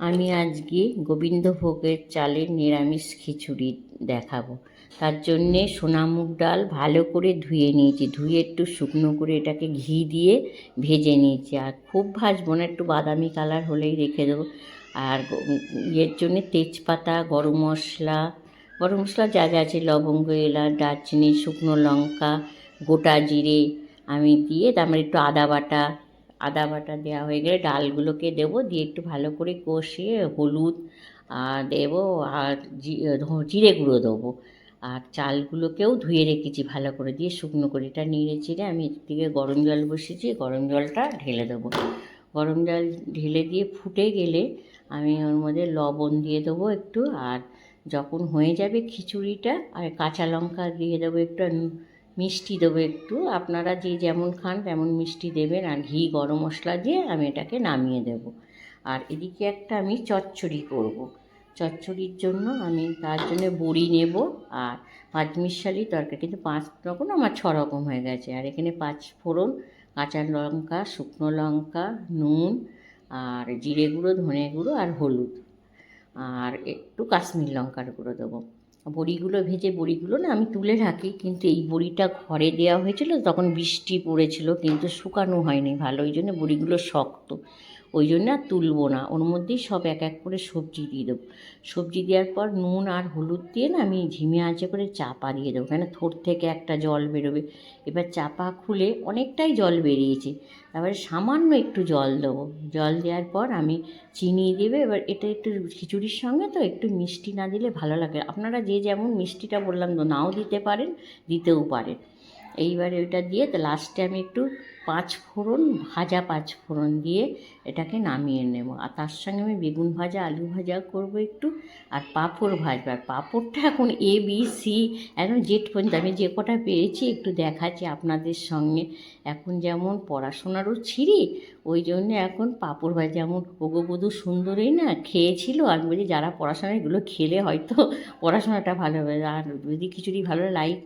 আমি আজকে গোবিন্দভোগের চালের নিরামিষ খিচুড়ি দেখাবো। তার জন্যে সোনামুগ ডাল ভালো করে ধুয়ে নিয়েছি। ধুয়ে একটু শুকনো করে এটাকে ঘি দিয়ে ভেজে নিয়েছি। আর খুব ভাজবো না, একটু বাদামি কালার হলেই রেখে দেবো। আর ইয়ের জন্যে তেজপাতা, গরম মশলা গরম মশলা যা যা আছে, লবঙ্গ, এলাচ, দারচিনি, শুকনো লঙ্কা, গোটা জিরে আমি দিয়ে তারপরে একটু আদা বাটা আদা বাটা দেওয়া হয়ে গেলে ডালগুলোকে দেবো, দিয়ে একটু ভালো করে কষিয়ে হলুদ দেবো আর জিরে গুঁড়ো দেবো। আর চালগুলোকেও ধুয়ে রেখেছি ভালো করে, দিয়ে শুকনো করে এটা নিয়ে চিড়ে আমি থেকে গরম জল বসিয়েছি, গরম জলটা ঢেলে দেবো। গরম জল ঢেলে দিয়ে ফুটে গেলে আমি ওর মধ্যে লবণ দিয়ে দেবো একটু, আর যখন হয়ে যাবে খিচুড়িটা, আর কাঁচা লঙ্কা দিয়ে দেবো একটু মিষ্টি দেবো একটু। আপনারা যে যেমন খান তেমন মিষ্টি দেবেন আর ঘি, গরম মশলা দিয়ে আমি এটাকে নামিয়ে দেব। আর এদিকে একটা আমি চচ্চড়ি করব। চচ্চড়ির জন্য আমি তার জন্য বড়ি নেব আর পাঁচমিশালি তরকারি। কিন্তু পাঁচ রকম আমার ছ রকম হয়ে গেছে। আর এখানে পাঁচ ফোড়ন, কাঁচা লঙ্কা, শুকনো লঙ্কা, নুন আর জিরে গুঁড়ো, ধনে গুঁড়ো আর হলুদ। আর একটু কাশ্মীর লঙ্কার গুঁড়ো দেবো। বড়িগুলো ভেজে, বড়িগুলো না আমি তুলে রাখি, কিন্তু এই বড়িটা ঘরে দেওয়া হয়েছিল, তখন বৃষ্টি পড়েছিল, কিন্তু শুকানো হয়নি ভালো, ওই জন্য বড়িগুলো শক্ত। ওই জন্য আর তুলবো না। ওর মধ্যেই সব এক এক করে সবজি দিয়ে দেবো। সবজি দেওয়ার পর নুন আর হলুদ দিয়ে না আমি ঝিমে আঁচে করে চাপা দিয়ে দেবো। কেন? থোর থেকে একটা জল বেরোবে। এবার চাপা খুলে অনেকটাই জল বেরিয়েছে। তারপরে সামান্য একটু জল দেবো। জল দেওয়ার পর আমি চিনি দেবে। এবার এটা একটু খিচুড়ির সঙ্গে তো একটু মিষ্টি না দিলে ভালো লাগে। আপনারা যে যেমন মিষ্টিটা বললাম তো নাও দিতে পারেন, দিতেও পারেন। এইবারে ওইটা দিয়ে তো লাস্টে আমি একটু পাঁচ ফোড়ন, ভাজা পাঁচ ফোড়ন দিয়ে এটাকে নামিয়ে নেব। আর তার সঙ্গে আমি বেগুন ভাজা, আলু ভাজা করব একটু, আর পাঁপড় ভাজবো। আর পাঁপড়টা এখন এ বি সি একদম জেট পর্যন্ত। আমি যে কটা পেয়েছি একটু দেখাচ্ছি আপনাদের সঙ্গে। এখন যেমন পড়াশোনারও ছিঁড়ি, ওই জন্য এখন পাঁপড় ভাজা যেমন ওগোবধূ সুন্দরই না, খেয়েছিল। আর বলছি, যারা পড়াশোনা, এগুলো খেলে হয়তো পড়াশোনাটা ভালো হবে। আর যদি খিচুড়ি ভালো লাইক